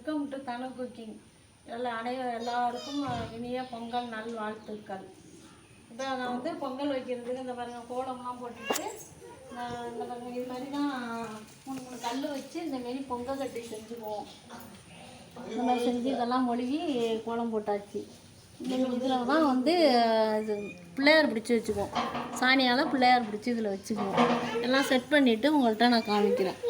Welcome to Thanu cooking எல்லா அனைவ எல்லாருக்கும் இனிய பொங்கல் நல் வாழ்த்துக்கள். இப்போ நான் வந்து பொங்கல் வைக்கிறதுக்கு இந்த பாருங்க கோலம்லாம் போட்டுட்டு நான் இந்த பாருங்கள் இது மாதிரி தான் மூணு மூணு கல் வச்சு இந்த மாரி பொங்கல் கட்டி செஞ்சுக்குவோம். இந்த மாதிரி செஞ்சு இதெல்லாம் மொழிகி கோலம் போட்டாச்சு. இந்த இதில் தான் வந்து இது பிள்ளையார் பிடிச்சி வச்சுக்குவோம். சாணியால் பிள்ளையார் பிடிச்சி இதில் வச்சுக்குவோம். எல்லாம் செட் பண்ணிவிட்டு உங்கள்கிட்ட நான் காமிக்கிறேன்.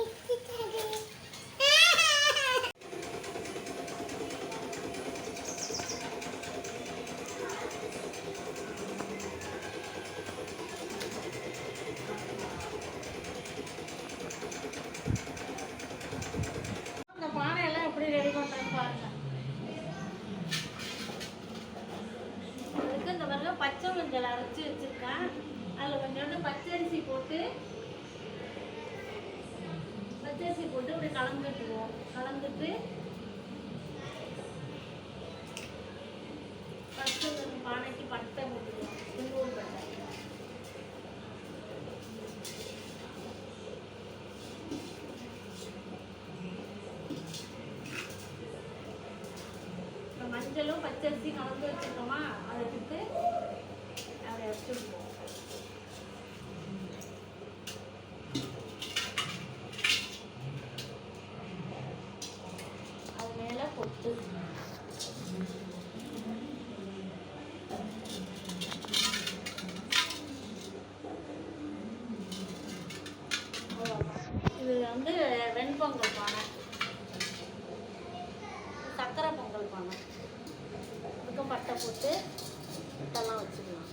பச்சரிசி போட்டு இப்படி கலந்துட்டுவோம் கலந்துட்டு ஃபஸ்ட்டு இந்த பானைக்கு பட்டை போட்டுருவோம். குங்குமம் பட்டை. மஞ்சளும் பச்சரிசி கலந்து வச்சுருக்கோமா அதை எடுத்து அதை வச்சுருப்போம் அது மேலே பொட்டு அவ்வளவுதான். இது வந்து வெண்பொங்கல் பானை. சக்கரை பொங்கல் பானை. அதுக்கும் பட்டை போட்டு இதெல்லாம் வச்சுக்கலாம்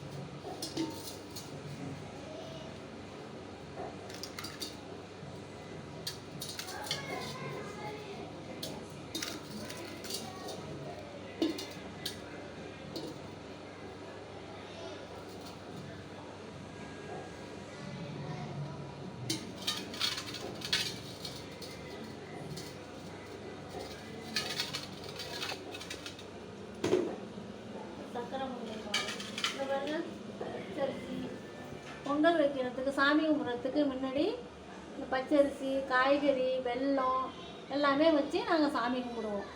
சக்கரை பொங்கல் பானை இந்த பாருங்க பச்சரிசி பொங்கல் வைக்கிறதுக்கு சாமி கும்பிட்றதுக்கு முன்னாடி இந்த பச்சரிசி காய்கறி வெல்லம் எல்லாமே வச்சு நாங்கள் சாமி கும்பிடுவோம்.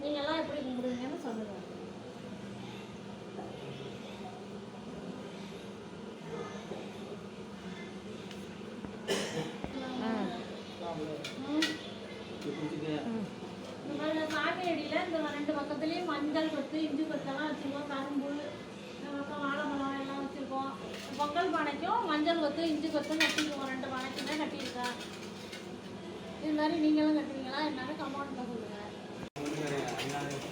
நீங்கள்லாம் எப்படி கும்பிடுவீங்கன்னு சொல்லுங்கள் இந்த மாதிரி சாமி அடியில் இந்த ரெண்டு பக்கத்துலேயும் மஞ்சள் கொத்து இஞ்சி கொத்தெல்லாம் வச்சுருக்கோம் கரும்பு இந்த பக்கம் வாழைப்பழம் எல்லாம் வச்சுருக்கோம் பொங்கல் பானைக்கும் மஞ்சள் கொத்து இஞ்சி கொத்து கட்டிக்குவோம் ரெண்டு பானைக்குமே கட்டியிருக்கேன். இது மாதிரி நீங்களும் கட்டுவீங்களா? என்னன்னு கமெண்ட்டில் சொல்லுங்கள்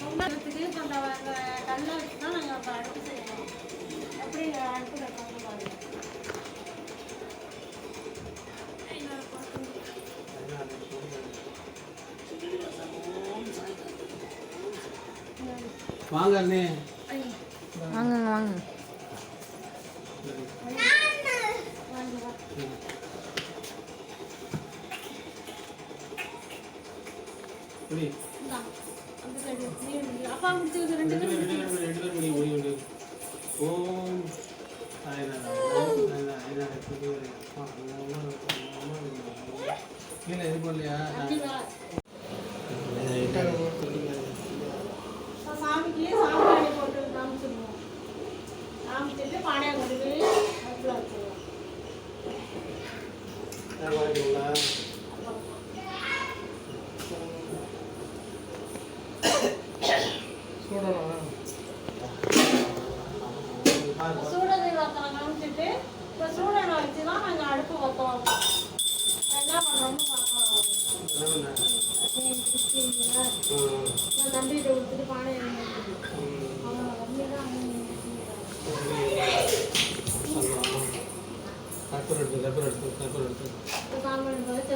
இப்போ அந்த கல்லை வச்சு தான் நாங்கள் இப்போ அடுப்பு செய்யணும் எப்படி அடுப்பு பாருங்கள் பக்கம். வாங்க வாங்க வாங்க. அம்மா கீழே இது பண்ணலையா கண்டிப்பா. இப்ப சாமிக்கு சாம்பிராணி போட்டு காமிச்சிருவோம் காமிச்சிட்டு பானையை கொண்டு போய் அடுப்பில் வச்சிருவோம் சூடனை வத்தலை காமிச்சிட்டு இப்போ சூடனை வச்சு தான் நாங்கள் அடுப்பு வத்த வைப்போம் என்ன பண்ணுறோம்னு பார்க்கலாம் நான் தம்பிகிட்ட கொடுத்துட்டு பானையை எடுத்துட்டு அவன் கம்மி தான் கற்பூரம் எடுத்து கற்பூரம் எடுத்து எடுத்து.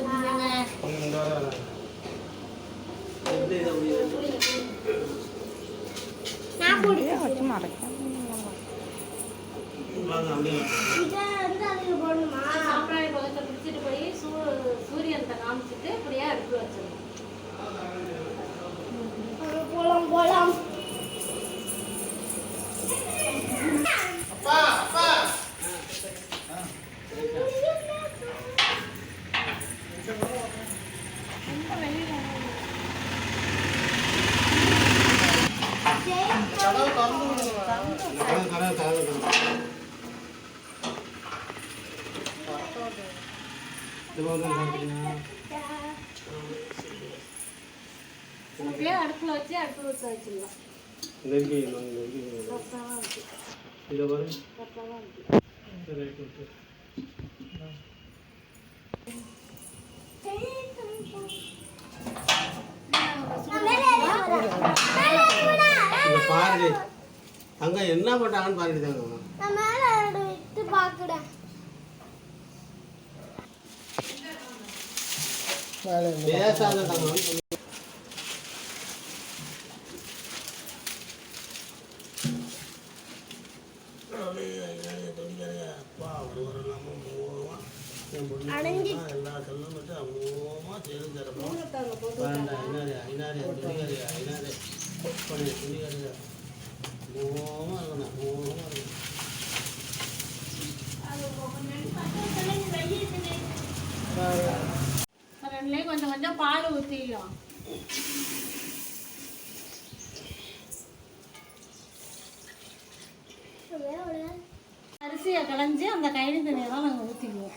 இதை பிடிச்சிட்டு போய் சூ சூரியன்கிட்ட காமிச்சிட்டு இப்படியே அடுப்பு வச்சிடணும் போலாம் போலாம் அப்பா அப்பா கடவு கடவு கடவு கடவு கடவு அப்படியே அடுப்பில் வச்சு அடுப்பு ஊற்ற வச்சிடலாம். நெருக்கி நாங்கள் நெருக்கி கரெக்டாக இருக்கு. இதை பாரு. கரெக்டாக இருக்கு. ரைட் ஓகே இங்க பாருடி. அங்க என்ன பண்றாங்கன்னு பாருடி தாங்க நான் மேலே விட்டு பார்க்குறேன் பேசாத தங்கம் ரெண்டுலேயும் கொஞ்சம் கொஞ்சம் பால் ஊற்றிக்கலாம் அரிசியை களைஞ்சி அந்த தண்ணியை தான் நாங்கள் ஊற்றிக்குவோம்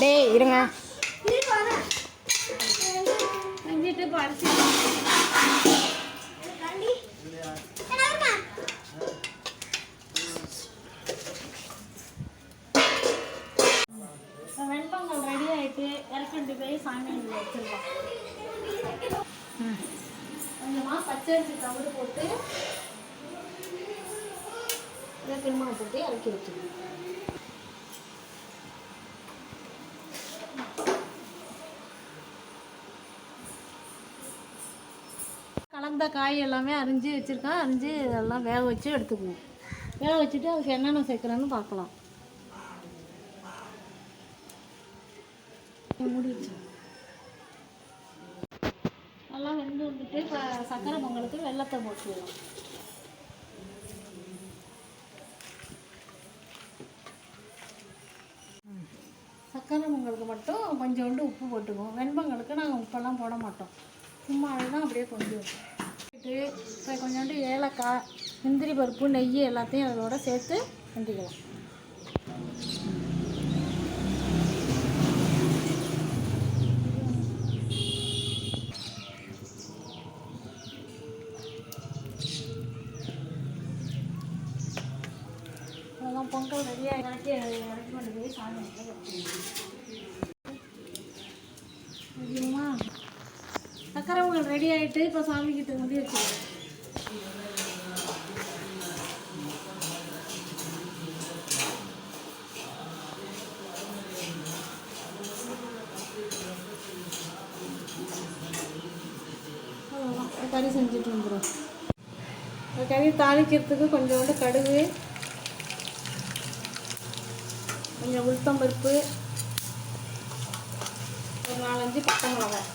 டேய் இருங்க. செஞ்சுட்டு இப்போ அரிசி வெண்பொங்கல் ரெடி ஆயிட்டு இறக்கிட்டு போய் சாமி வச்சிருக்கோம் கொஞ்சமாக பச்சரிசி தவிடு போட்டு இதை திரும்ப போட்டு இறக்கி வச்சுக்கணும். அந்த காய் எல்லாமே அரிஞ்சு வச்சுருக்கேன். அரிஞ்சு எல்லாம் வேக வச்சு எடுத்துக்குவோம். வேக வச்சுட்டு அதுக்கு என்னென்ன சேர்க்குறேன்னு பார்க்கலாம். முடிச்சு நல்லா வெந்து வந்துட்டு இப்போ சக்கரை பொங்கலுக்கு வெள்ளத்தை போட்டுவோம் சக்கரை பொங்கலுக்கு மட்டும் கொஞ்சோண்டு உப்பு போட்டுக்குவோம். வெண்பொங்கலுக்கு நாங்கள் உப்பெல்லாம் போட மாட்டோம். சும்மா அதுதான் அப்படியே கொஞ்சம் இப்போ கொஞ்சோண்டு ஏலக்காய் முந்திரி பருப்பு நெய் எல்லாத்தையும் அதோட சேர்த்து கிண்டிக்கலாம் அவ்வளோதான் பொங்கல் ரெடியாக இறக்கி இறக்கி கொண்டு போய் சாமி முடியுமா சக்கரை பொங்கல் ரெடி ஆகிட்டு இப்போ சாமி கறி செஞ்சுட்டு வந்துடும் கறி தாளிக்கிறதுக்கு கொஞ்சோண்டு கடுகு கொஞ்சம் உளுத்தம்பருப்பு ஒரு நாலஞ்சு பட்டை மிளகாய்.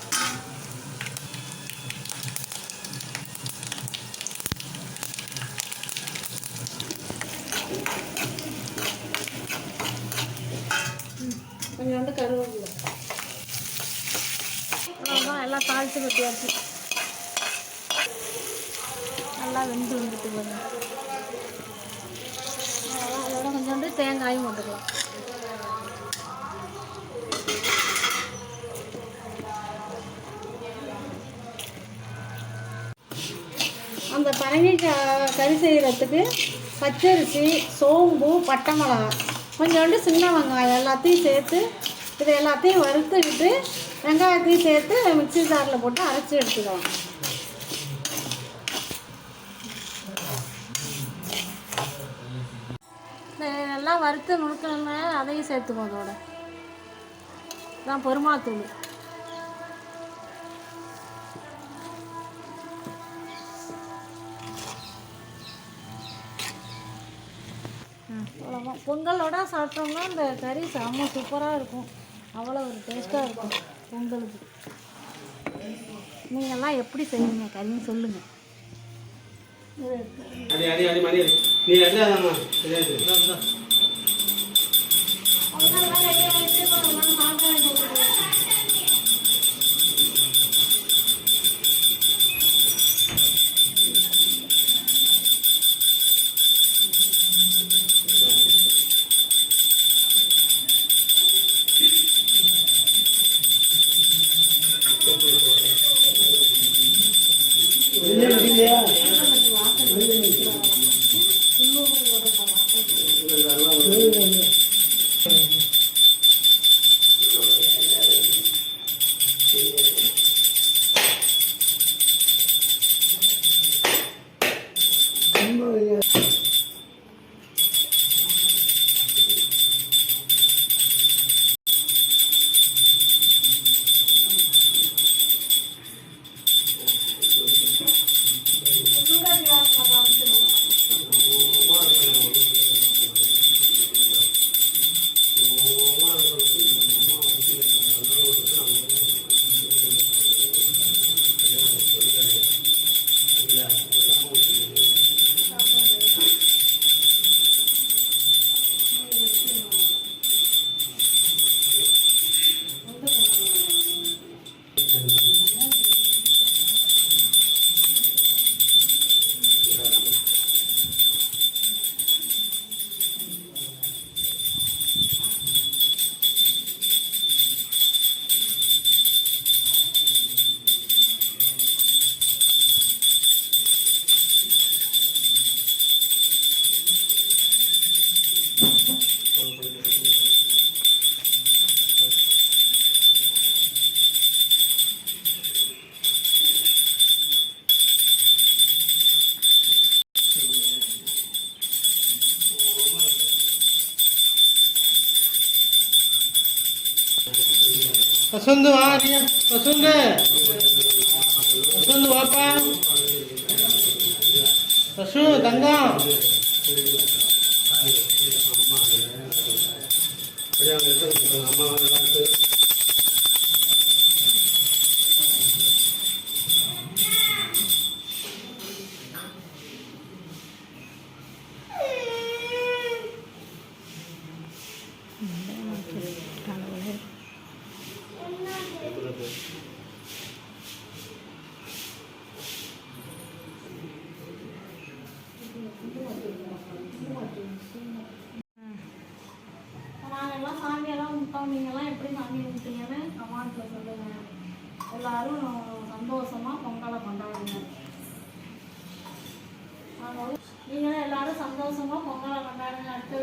கருவேப்பிலை. அவ்வளோதான் எல்லாம் தாளித்து கொட்டியாச்சு. நல்லா வெந்து வந்துட்டு போதும் அதோட கொஞ்சோண்டு தேங்காயும் போட்டுக்கலாம். அந்த பரங்கிக்காய் கறி செய்கிறதுக்கு பச்சரிசி சோம்பு பட்டை மிளகா கொஞ்சோண்டு சின்ன வெங்காயம் எல்லாத்தையும் சேர்த்து இது எல்லாத்தையும் வறுத்துக்கிட்டு வெங்காயத்தையும் சேர்த்து மிக்சி ஜாரில் போட்டு அரைச்சி எடுத்துக்கலாம். நல்லா வறுத்து முழுக்கணுங்க அதையும் சேர்த்துக்கோ அதோட தான் பெருமாத்தூள் பொங்கலோட சாப்பிட்டோம்னா இந்த கறி செம்ம சூப்பராக இருக்கும். அவ்வளோ ஒரு டேஸ்ட்டாக இருக்கும் பொங்கலுக்கு நீங்கள்லாம் எப்படி செய்வீங்க? கறின்னு சொல்லுங்கள். நீ 孙子娃，你，小孙子，小孙子娃，爸，小叔，等等。எல்லாரும் சந்தோஷமாக பொங்கலை கொண்டாடுங்க. நீங்களும் எல்லாரும் சந்தோஷமாக பொங்கலை கொண்டாடுங்க. அடுத்த